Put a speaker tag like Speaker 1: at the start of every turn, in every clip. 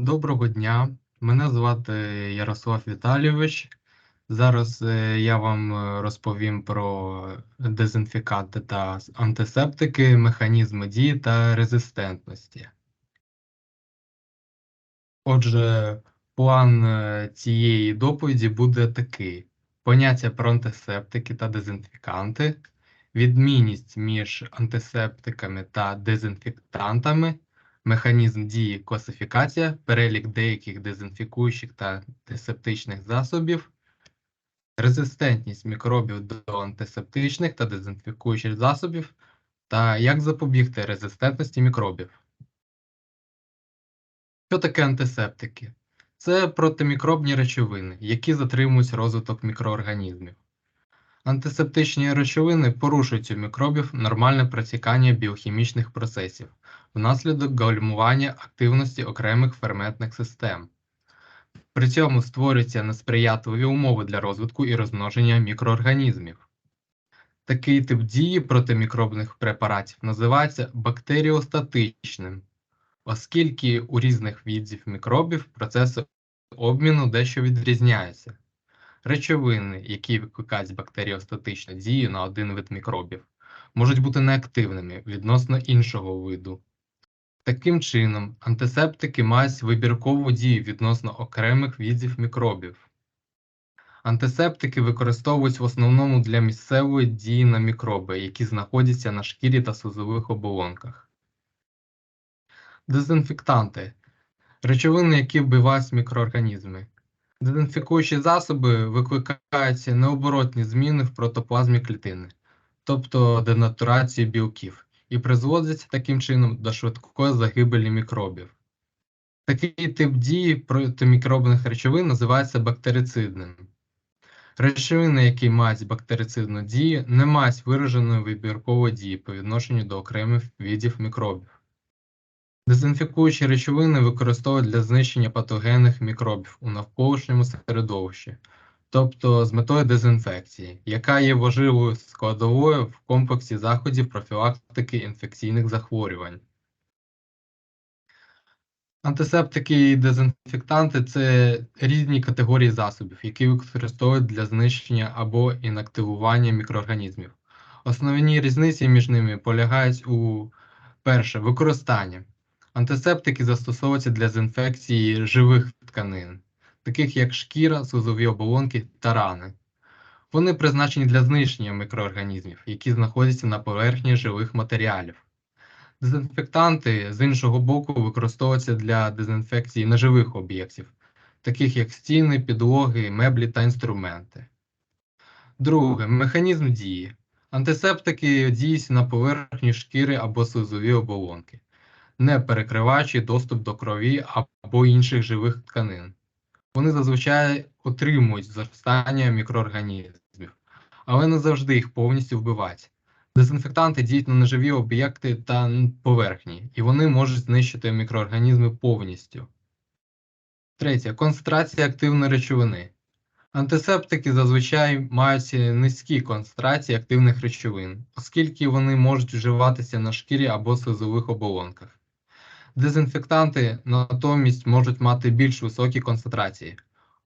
Speaker 1: Доброго дня, мене звати Ярослав Віталійович. Зараз е, я вам е, розповім про дезінфіканти та антисептики, механізми дії та резистентності. Отже, план е, цієї доповіді буде такий: поняття про антисептики та дезінфіканти, відмінність між антисептиками та дезінфектантами механізм дії класифікація, перелік деяких дезінфікуючих та антисептичних засобів, резистентність мікробів до антисептичних та дезінфікуючих засобів, та як запобігти резистентності мікробів. Що таке антисептики? Це протимікробні речовини, які затримують розвиток мікроорганізмів. Антисептичні речовини порушують у мікробів нормальне протікання біохімічних процесів внаслідок гальмування активності окремих ферментних систем. При цьому створюються несприятливі умови для розвитку і розмноження мікроорганізмів. Такий тип дії протимікробних препаратів називається бактеріостатичним, оскільки у різних видів мікробів процеси обміну дещо відрізняються. Речовини, які викликають бактеріостатичну дію на один вид мікробів, можуть бути неактивними відносно іншого виду. Таким чином, антисептики мають вибіркову дію відносно окремих видів мікробів. Антисептики використовують в основному для місцевої дії на мікроби, які знаходяться на шкірі та слизових оболонках. Дезінфектанти речовини, які вбивають мікроорганізми. Дезінфікуючі засоби викликають необоротні зміни в протоплазмі клітини, тобто денатурацію білків, і призводять таким чином до швидкої загибелі мікробів. Такий тип дії протимікробних речовин називається бактерицидним. Речовини, які мають бактерицидну дію, не мають вираженої вибіркової дії по відношенню до окремих видів мікробів. Дезінфікуючі речовини використовують для знищення патогенних мікробів у навколишньому середовищі, тобто з метою дезінфекції, яка є важливою складовою в комплексі заходів профілактики інфекційних захворювань. Антисептики і дезінфектанти це різні категорії засобів, які використовують для знищення або інактивування мікроорганізмів. Основні різниці між ними полягають у перше використання. Антисептики застосовуються для дезінфекції живих тканин, таких як шкіра, слизові оболонки та рани. Вони призначені для знищення мікроорганізмів, які знаходяться на поверхні живих матеріалів. Дезінфектанти, з іншого боку, використовуються для дезінфекції неживих об'єктів, таких як стіни, підлоги, меблі та інструменти. Друге механізм дії. Антисептики діють на поверхні шкіри або слизові оболонки не перекриваючи доступ до крові або інших живих тканин. Вони зазвичай отримують зростання мікроорганізмів, але не завжди їх повністю вбивають. Дезінфектанти діють на неживі об'єкти та поверхні, і вони можуть знищити мікроорганізми повністю. Третє. Концентрація активної речовини. Антисептики зазвичай мають низькі концентрації активних речовин, оскільки вони можуть вживатися на шкірі або слизових оболонках. Дезінфектанти натомість можуть мати більш високі концентрації,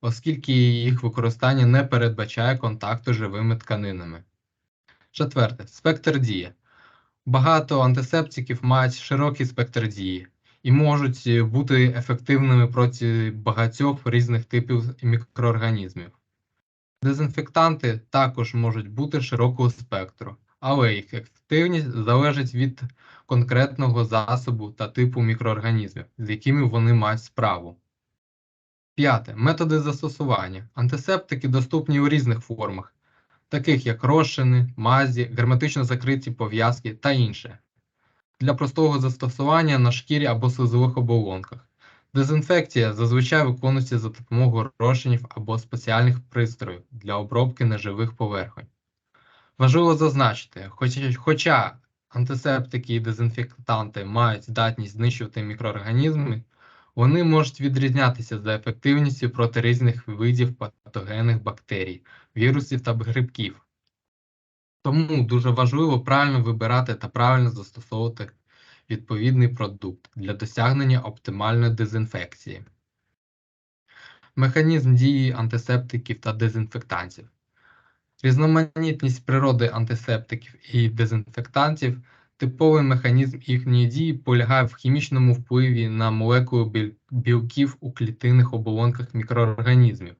Speaker 1: оскільки їх використання не передбачає контакту з живими тканинами. Четверте. Спектр дії. Багато антисептиків мають широкий спектр дії і можуть бути ефективними проти багатьох різних типів мікроорганізмів. Дезінфектанти також можуть бути широкого спектру, але їх ефективність залежить від конкретного засобу та типу мікроорганізмів, з якими вони мають справу. П'яте. Методи застосування. Антисептики доступні у різних формах, таких як розчини, мазі, герметично закриті пов'язки та інше. Для простого застосування на шкірі або слизових оболонках. Дезінфекція зазвичай виконується за допомогою розчинів або спеціальних пристроїв для обробки неживих поверхонь. Важливо зазначити, хоча антисептики і дезінфектанти мають здатність знищувати мікроорганізми, вони можуть відрізнятися за ефективністю проти різних видів патогенних бактерій, вірусів та грибків. Тому дуже важливо правильно вибирати та правильно застосовувати відповідний продукт для досягнення оптимальної дезінфекції. Механізм дії антисептиків та дезінфектантів. Різноманітність природи антисептиків і дезінфектантів Типовий механізм їхньої дії полягає в хімічному впливі на молекули білків у клітинних оболонках мікроорганізмів.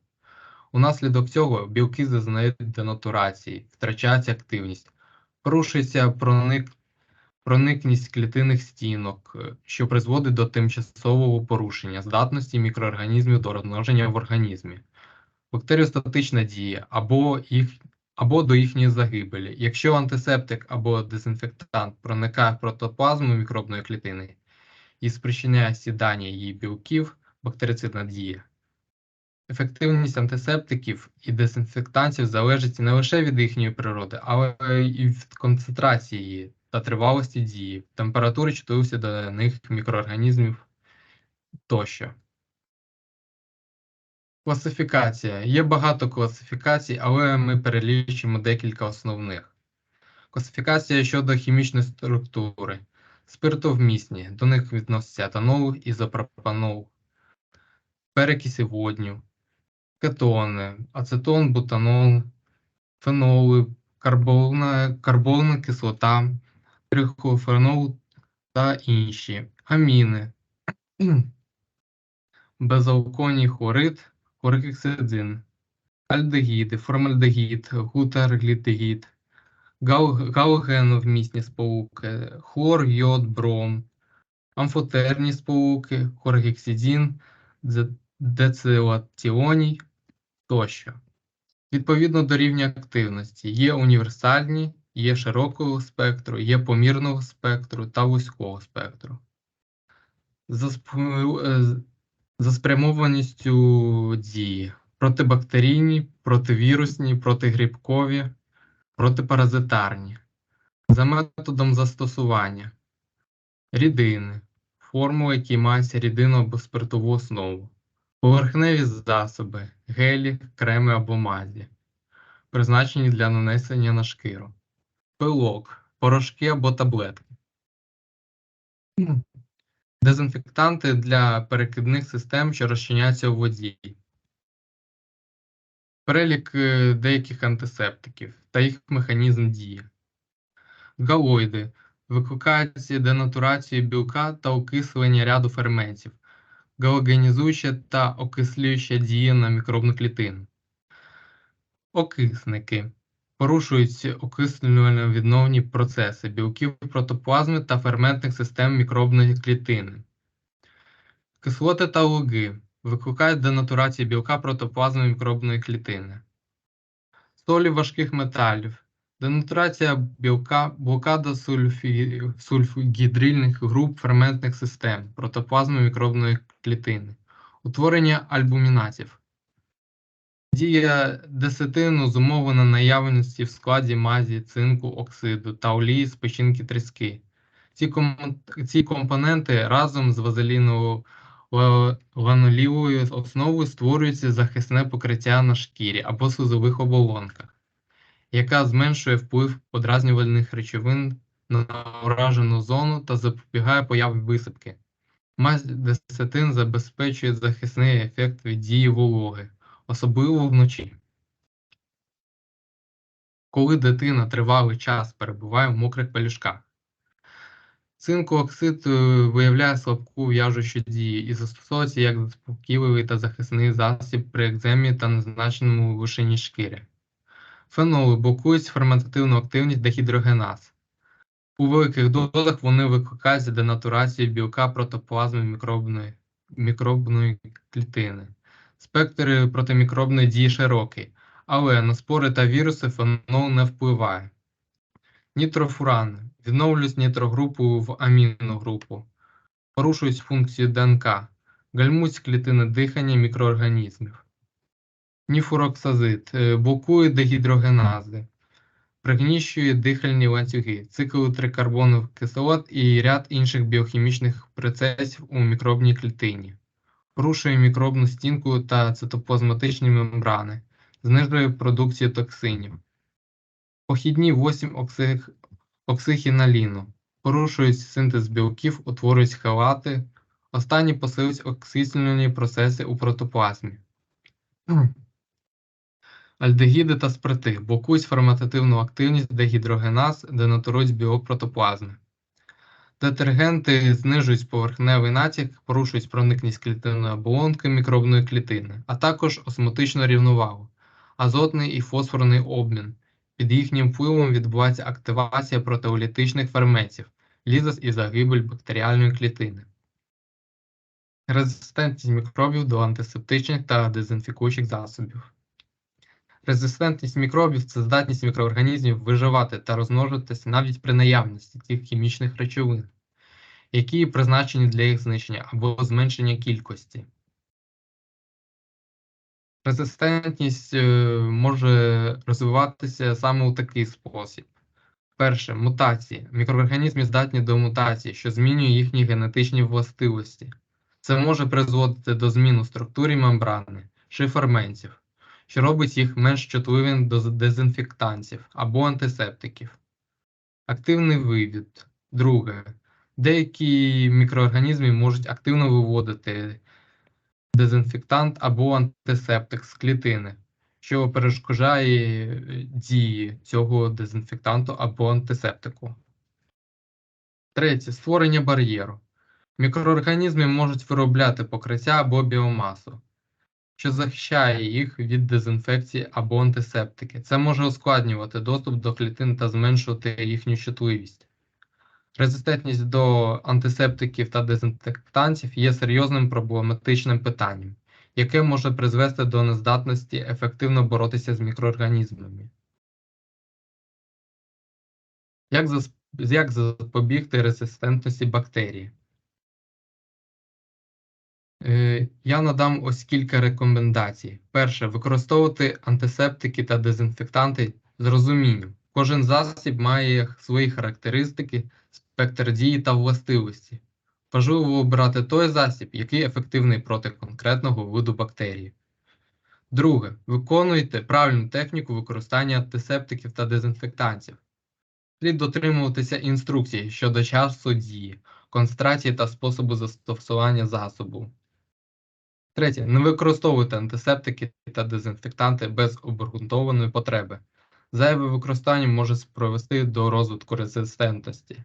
Speaker 1: Унаслідок цього білки зазнають денатурації, втрачають активність, порушується проник, проникність клітинних стінок, що призводить до тимчасового порушення здатності мікроорганізмів до розмноження в організмі, бактеріостатична дія або їх або до їхньої загибелі. Якщо антисептик або дезінфектант проникає в протоплазму мікробної клітини і спричиняє сідання її білків, бактерицидна дія. Ефективність антисептиків і дезінфектантів залежить не лише від їхньої природи, але й від концентрації та тривалості дії, температури чутливості до них мікроорганізмів тощо. Класифікація. Є багато класифікацій, але ми перелічимо декілька основних. Класифікація щодо хімічної структури. Спиртовмісні. До них відносяться етанол, ізопропанол, перекиси водню, кетони, ацетон, бутанол, феноли, карбонна, карбонна кислота, трихофенол та інші, аміни, безалконій хлорид, хлоргексидин, альдегіди, формальдегід, гутарглітигід, галогеновмісні сполуки, хлор, йод, бром, амфотерні сполуки, хлоргексидин, децилатіоній тощо. Відповідно до рівня активності є універсальні, є широкого спектру, є помірного спектру та вузького спектру. За е, за спрямованістю дії. Протибактерійні, противірусні, протигрибкові, протипаразитарні, за методом застосування. Рідини, формули, які мають рідину або спиртову основу, поверхневі засоби, гелі, креми або мазі, призначені для нанесення на шкіру, пилок, порошки або таблетки. Дезінфектанти для перекидних систем, що розчиняються у воді. Перелік е, деяких антисептиків та їх механізм дії. Галоїди викликають денатурацію білка та окислення ряду ферментів, галогенізуюча та окислююча дія на мікробну клітину. Окисники порушують окислювально-відновні процеси білків протоплазми та ферментних систем мікробної клітини. Кислоти та луги викликають денатурацію білка протоплазми мікробної клітини. Солі важких металів. Денатурація білка, блокада сульфі... сульфогідрильних груп ферментних систем протоплазми мікробної клітини, утворення альбумінатів. Дія десетину зумовлена наявності в складі мазі, цинку, оксиду та олії з печінки тріски. Ці ком... ці компоненти разом з вазеліновою ланолівою основою створюється захисне покриття на шкірі або слизових оболонках, яка зменшує вплив подразнювальних речовин на уражену зону та запобігає появі висипки. Мазь десетин забезпечує захисний ефект від дії вологи особливо вночі. Коли дитина тривалий час перебуває в мокрих пелюшках. Цинкооксид е, виявляє слабку в'яжучу дію і застосовується як заспокійливий та захисний засіб при екземі та незначеному вишині шкіри. Феноли блокують ферментативну активність дехідрогеназ. У великих дозах вони викликають денатурацію білка протоплазми мікробної, мікробної клітини. Спектр протимікробної дії широкий, але на спори та віруси фенол не впливає. Нітрофурани відновлюють нітрогрупу в амінну групу, порушують функцію ДНК, гальмують клітини дихання мікроорганізмів. Ніфуроксазид е, блокує дегідрогенази, пригніщує дихальні ланцюги, цикл трикарбонових кислот і ряд інших біохімічних процесів у мікробній клітині порушує мікробну стінку та цитоплазматичні мембрани, знижує продукцію токсинів. Похідні 8 оксихіналіну порушують синтез білків, утворюють халати. Останні посилюють окислювальні процеси у протоплазмі. Альдегіди та спирти блокують ферментативну активність дегідрогеназ, денатурують білок протоплазми. Детергенти знижують поверхневий натяк, порушують проникність клітинної оболонки мікробної клітини, а також осмотичну рівновагу, азотний і фосфорний обмін. Під їхнім впливом відбувається активація протеолітичних ферментів, лізис і загибель бактеріальної клітини. Резистентність мікробів до антисептичних та дезінфікуючих засобів. Резистентність мікробів це здатність мікроорганізмів виживати та розмножуватися навіть при наявності цих хімічних речовин, які призначені для їх знищення або зменшення кількості. Резистентність е, може розвиватися саме у такий спосіб. Перше мутації. Мікроорганізми здатні до мутації, що змінює їхні генетичні властивості. Це може призводити до змін у структурі мембрани чи ферментів, що робить їх менш чутливим до дезінфектантів або антисептиків. Активний вивід. Друге. Деякі мікроорганізми можуть активно виводити дезінфектант або антисептик з клітини, що перешкоджає дії цього дезінфектанту або антисептику. Третє. Створення бар'єру. Мікроорганізми можуть виробляти покриття або біомасу, що захищає їх від дезінфекції або антисептики. Це може ускладнювати доступ до клітин та зменшувати їхню чутливість. Резистентність до антисептиків та дезінфектантів є серйозним проблематичним питанням, яке може призвести до нездатності ефективно боротися з мікроорганізмами. Як запобігти резистентності бактерій? Е, я надам ось кілька рекомендацій. Перше, використовувати антисептики та дезінфектанти з розумінням. Кожен засіб має свої характеристики, спектр дії та властивості. Важливо обирати той засіб, який ефективний проти конкретного виду бактерії. Друге. Виконуйте правильну техніку використання антисептиків та дезінфектантів. Слід дотримуватися інструкцій щодо часу дії, концентрації та способу застосування засобу. Третє. Не використовуйте антисептики та дезінфектанти без обґрунтованої потреби. Зайве використання може привести до розвитку резистентності.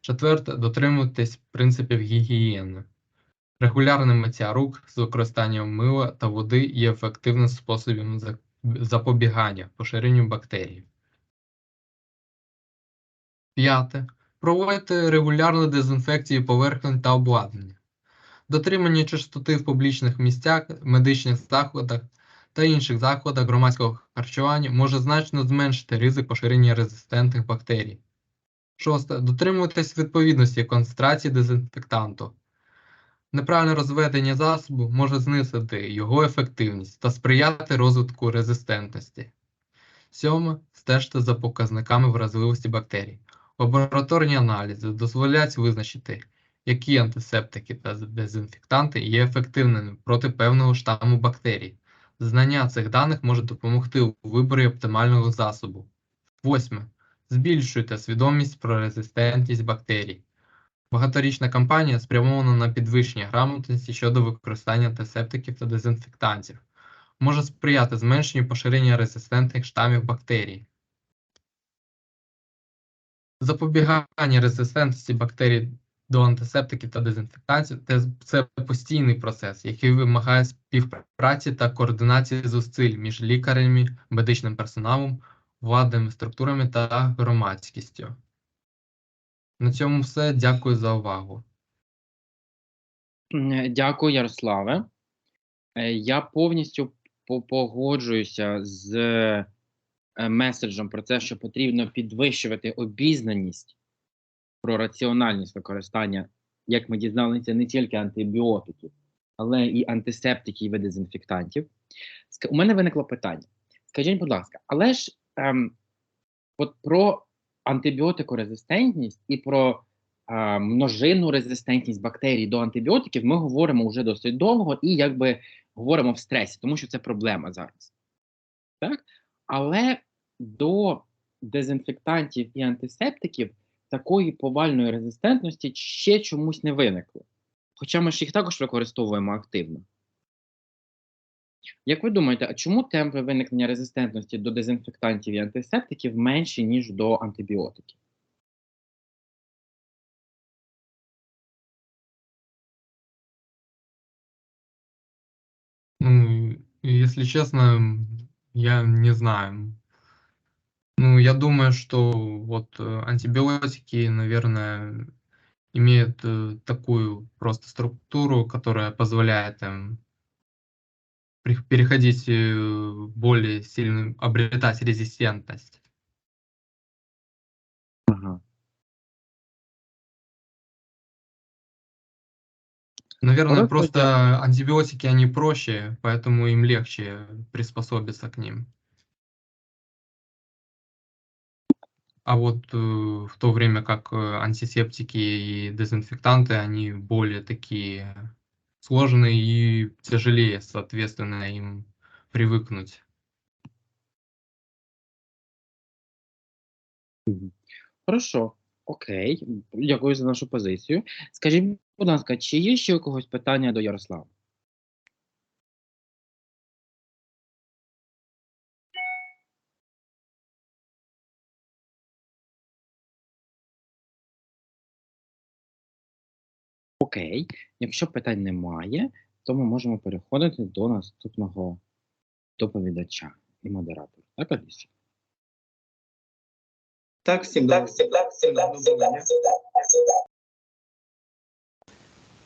Speaker 1: Четверте. Дотримуйтесь принципів гігієни. Регулярне миття рук з використанням мила та води є ефективним способом запобігання поширенню бактерій. П'яте. Проводьте регулярну дезінфекцію поверхень та обладнання. Дотримання чистоти в публічних місцях, медичних закладах та інших закладах громадського харчування може значно зменшити ризик поширення резистентних бактерій. Шосте. Дотримуйтесь відповідності концентрації дезінфектанту. Неправильне розведення засобу може знизити його ефективність та сприяти розвитку резистентності. Сьоме. Стежте за показниками вразливості бактерій. Лабораторні аналізи дозволяють визначити, які антисептики та дезінфектанти є ефективними проти певного штаму бактерій. Знання цих даних може допомогти у виборі оптимального засобу. Восьме. Збільшуйте свідомість про резистентність бактерій. Багаторічна кампанія спрямована на підвищення грамотності щодо використання антисептиків та дезінфектантів, може сприяти зменшенню поширення резистентних штамів бактерій. Запобігання резистентності бактерій до антисептиків та дезінфектантів це постійний процес, який вимагає співпраці та координації зусиль між лікарями, медичним персоналом, владними структурами та громадськістю. На цьому все. Дякую за увагу.
Speaker 2: Дякую, Ярославе. Е, я повністю погоджуюся з е, меседжем про те, що потрібно підвищувати обізнаність про раціональність використання, як ми дізналися, не тільки антибіотиків, але і антисептиків і дезінфектантів. У мене виникло питання. Скажіть, будь ласка, але ж ем, от про антибіотикорезистентність і про е, множинну резистентність бактерій до антибіотиків ми говоримо вже досить довго і якби говоримо в стресі, тому що це проблема зараз. Так? Але до дезінфектантів і антисептиків такої повальної резистентності ще чомусь не виникло. Хоча ми ж їх також використовуємо активно. Як ви думаєте, а чому темпи виникнення резистентності до дезінфектантів і антисептиків менші, ніж до антибіотиків?
Speaker 1: Ну, если честно, я не знаю. Ну, я думаю, что вот э, антибиотики, наверное, имеют э, такую просто структуру, которая позволяет им переходить э, более сильную, обретать резистентность.
Speaker 2: Ага.
Speaker 1: Наверное,
Speaker 2: Хорошо,
Speaker 1: просто антибиотики, они проще, поэтому им легче приспособиться к ним. А вот э, в то время как э, антисептики и дезинфектанты, они более такие сложные и тяжелее, соответственно, им привыкнуть.
Speaker 2: Мгм. Хорошо, окей. Дякую за нашу позицію. Скажіть, будь ласка, чи є ще у когось питання до Ярослава? Окей. Якщо питань немає, то ми можемо переходити до наступного доповідача і модератора. Так, Алісо?
Speaker 3: Так, всім,
Speaker 4: Так всім так, всім так, всім так, всім всегда.